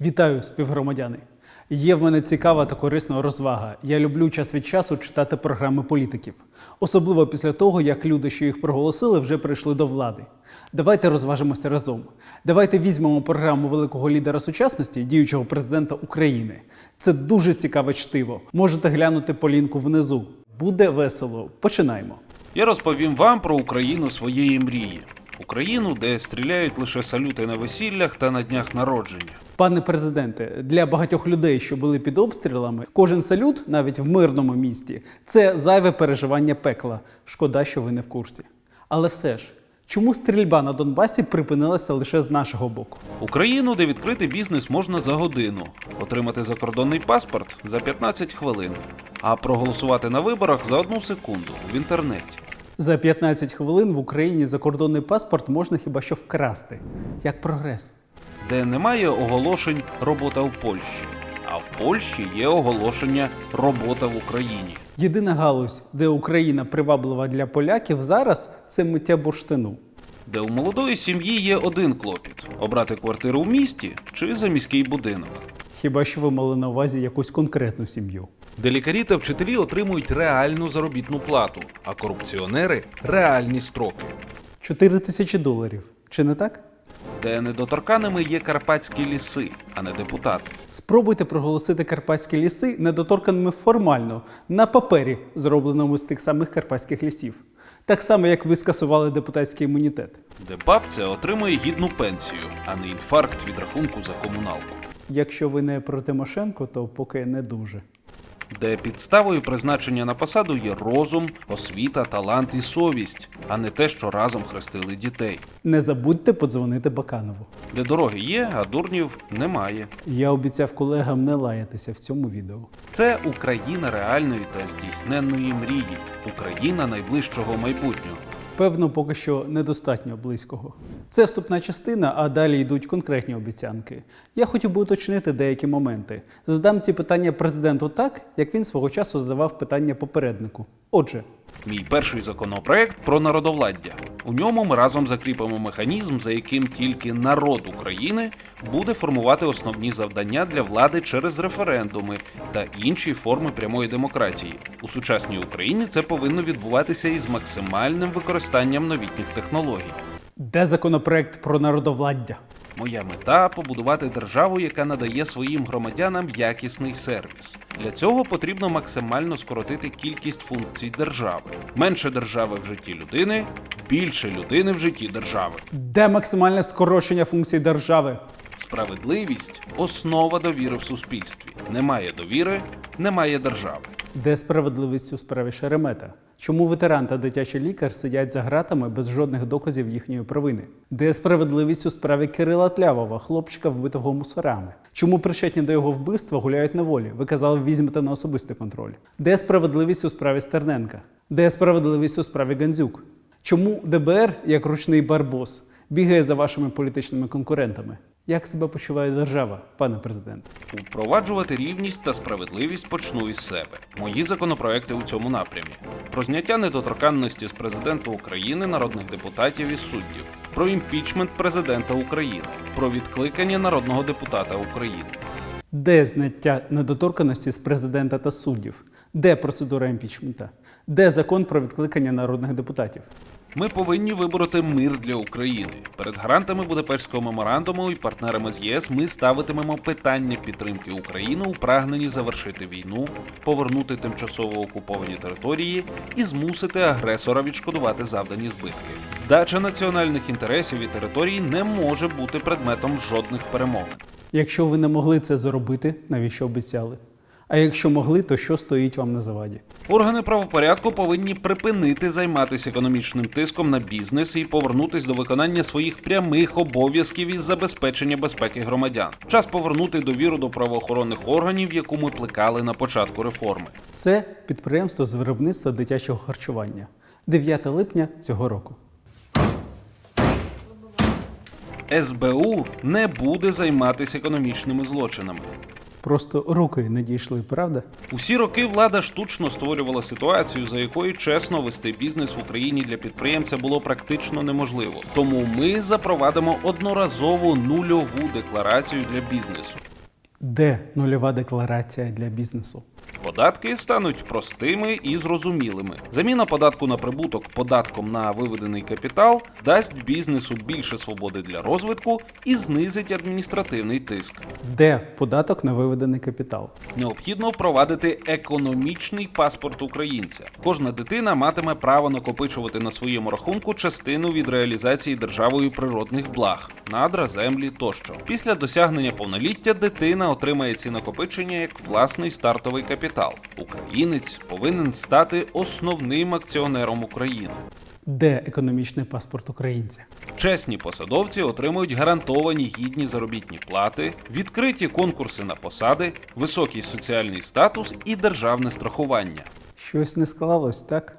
Вітаю, співгромадяни! Є в мене цікава та корисна розвага. Я люблю час від часу читати програми політиків, особливо після того, як люди, що їх проголосили, вже прийшли до влади. Давайте розважимося разом. Давайте візьмемо програму великого лідера сучасності, діючого президента України. Це дуже цікаве чтиво. Можете глянути по лінку внизу. Буде весело. Починаємо. Я розповім вам про Україну своєї мрії. Україну, де стріляють лише салюти на весіллях та на днях народження. Пане президенте, для багатьох людей, що були під обстрілами, кожен салют, навіть в мирному місті, це зайве переживання пекла. Шкода, що ви не в курсі. Але все ж, чому стрільба на Донбасі припинилася лише з нашого боку? Україну, де відкрити бізнес можна за годину, отримати закордонний паспорт за 15 хвилин, а проголосувати на виборах за одну секунду в інтернеті. За 15 хвилин в Україні закордонний паспорт можна хіба що вкрасти. Як прогрес. де немає оголошень робота в Польщі, а в Польщі є оголошення робота в Україні. Єдина галузь, де Україна приваблива для поляків зараз, це миття бурштину. Де у молодої сім'ї є один клопіт обрати квартиру в місті чи за міський будинок. Хіба що ви мали на увазі якусь конкретну сім'ю? Де лікарі та вчителі отримують реальну заробітну плату, а корупціонери реальні строки. 4 тисячі доларів. Чи не так? Де недоторканими є карпатські ліси, а не депутати. Спробуйте проголосити карпатські ліси недоторканими формально на папері, зробленому з тих самих карпатських лісів. Так само, як ви скасували депутатський імунітет. Де бабця отримує гідну пенсію, а не інфаркт від рахунку за комуналку. Якщо ви не про Тимошенко, то поки не дуже. де підставою призначення на посаду є розум, освіта, талант і совість, а не те, що разом хрестили дітей. Не забудьте подзвонити Баканову. Де дороги є, а дурнів немає. Я обіцяв колегам не лаятися в цьому відео. Це Україна реальної та здійсненної мрії, Україна найближчого майбутнього. Певно, поки що недостатньо близького. Це вступна частина, а далі йдуть конкретні обіцянки. Я хотів би уточнити деякі моменти. Задам ці питання президенту так, як він свого часу задавав питання попереднику. Отже, Мій перший законопроект про народовладдя. У ньому ми разом закріпимо механізм, за яким тільки народ України буде формувати основні завдання для влади через референдуми та інші форми прямої демократії. У сучасній Україні це повинно відбуватися із максимальним використанням новітніх технологій. де законопроект про народовладдя? Моя мета побудувати державу, яка надає своїм громадянам якісний сервіс. Для цього потрібно максимально скоротити кількість функцій держави. Менше держави в житті людини, більше людини в житті держави. Де максимальне скорочення функцій держави? Справедливість основа довіри в суспільстві. Немає довіри, немає держави. Де справедливість у справі Шеремета? Чому ветеран та дитячий лікар сидять за ґратами без жодних доказів їхньої провини? Де справедливість у справі Кирила Тлявова, хлопчика, вбитого мусорами? Чому причетні до його вбивства гуляють на волі? Ви казали, візьмете на особистий контроль. Де справедливість у справі Стерненка? Де справедливість у справі Гандзюк? Чому ДБР, як ручний барбос, бігає за вашими політичними конкурентами? Як себе почуває держава, пане президент? Впроваджувати рівність та справедливість почну із себе. Мої законопроекти у цьому напрямі: про зняття недоторканності з президента України, народних депутатів і суддів, про імпічмент президента України, про відкликання народного депутата України. Де зняття недоторканості з президента та суддів? Де процедура імпічмента? Де закон про відкликання народних депутатів? Ми повинні вибороти мир для України. Перед гарантами Будапештського меморандуму і партнерами з ЄС ми ставитимемо питання підтримки України у прагненні завершити війну, повернути тимчасово окуповані території і змусити агресора відшкодувати завдані збитки. Здача національних інтересів і територій не може бути предметом жодних перемовин. Якщо ви не могли це зробити, навіщо обіцяли? А якщо могли, то що стоїть вам на заваді? Органи правопорядку повинні припинити займатися економічним тиском на бізнес і повернутись до виконання своїх прямих обов'язків із забезпечення безпеки громадян. Час повернути довіру до правоохоронних органів, яку ми плекали на початку реформи. Це підприємство з виробництва дитячого харчування. 9 липня цього року. СБУ не буде займатися економічними злочинами. Просто руки не дійшли, правда? Усі роки влада штучно створювала ситуацію, за якою чесно вести бізнес в Україні для підприємця було практично неможливо. Тому ми запровадимо одноразову нульову декларацію для бізнесу. Де нульова декларація для бізнесу? Податки стануть простими і зрозумілими. Заміна податку на прибуток податком на виведений капітал дасть бізнесу більше свободи для розвитку і знизить адміністративний тиск. Де податок на виведений капітал? Необхідно впровадити економічний паспорт українця. Кожна дитина матиме право накопичувати на своєму рахунку частину від реалізації державою природних благ, надра, землі тощо. Після досягнення повноліття дитина отримає ці накопичення як власний стартовий капітал. Українець повинен стати основним акціонером України. Де економічний паспорт українця? Чесні посадовці отримують гарантовані гідні заробітні плати, відкриті конкурси на посади, високий соціальний статус і державне страхування. Щось не склалось, так?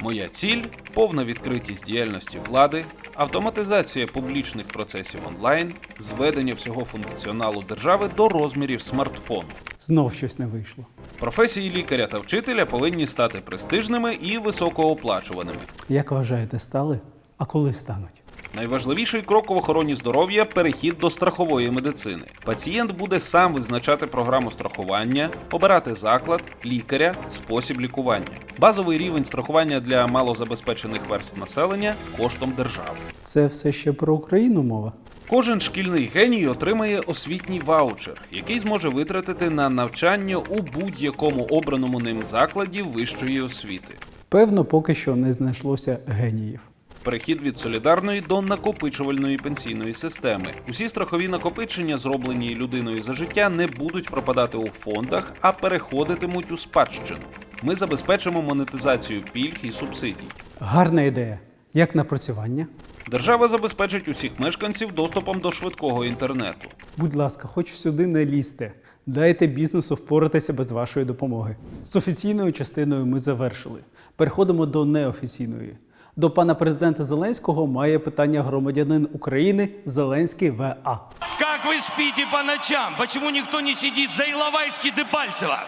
Моя ціль повна відкритість діяльності влади, автоматизація публічних процесів онлайн, зведення всього функціоналу держави до розмірів смартфону. Знов щось не вийшло. Професії лікаря та вчителя повинні стати престижними і високооплачуваними. Як вважаєте, стали? А коли стануть? Найважливіший крок в охороні здоров'я перехід до страхової медицини. Пацієнт буде сам визначати програму страхування, обирати заклад, лікаря, спосіб лікування. Базовий рівень страхування для малозабезпечених верств населення коштом держави. Це все ще про Україну мова. Кожен шкільний геній отримає освітній ваучер, який зможе витратити на навчання у будь-якому обраному ним закладі вищої освіти. Певно, поки що не знайшлося геніїв. Перехід від солідарної до накопичувальної пенсійної системи. Усі страхові накопичення, зроблені людиною за життя, не будуть пропадати у фондах, а переходитимуть у спадщину. Ми забезпечимо монетизацію пільг і субсидій. Гарна ідея. Як напрацювання? Держава забезпечить усіх мешканців доступом до швидкого інтернету. Будь ласка, хоч сюди не лізьте. Дайте бізнесу впоратися без вашої допомоги. З офіційною частиною ми завершили. Переходимо до неофіційної. До пана президента Зеленського має питання громадянин України Зеленський ВА. Как вы спите по ночам? Почему никто не сидит за Иловайский Дебальцево?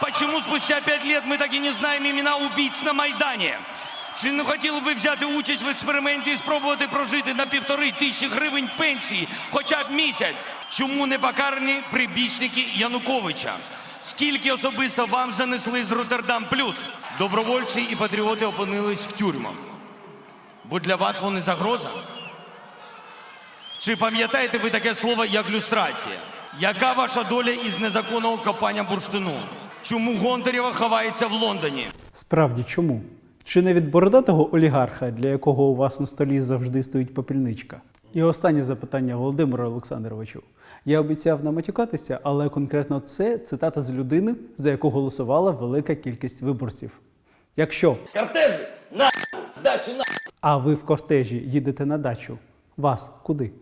Почему спустя пять лет мы так и не знаем имена убийц на Майдані? Чи не хотіли би взяти участь в експерименті і спробувати прожити на півтори тисячі гривень пенсії хоча б місяць? Чому не покарані прибічники Януковича? Скільки особисто вам занесли з Роттердам Плюс? Добровольці і патріоти опинились в тюрмах. Бо для вас вони загроза? Чи пам'ятаєте ви таке слово, як люстрація? Яка ваша доля із незаконного копання бурштину? Чому Гонтарєва ховається в Лондоні? Справді, чому? Чи не від бородатого олігарха, для якого у вас на столі завжди стоїть попільничка? І останнє запитання Володимиру Олександровичу. Я обіцяв наматюкатися, але конкретно це цитата з людини, за яку голосувала велика кількість виборців. Якщо Кортежи, на, дачи, на. А ви в кортежі їдете на дачу, вас куди?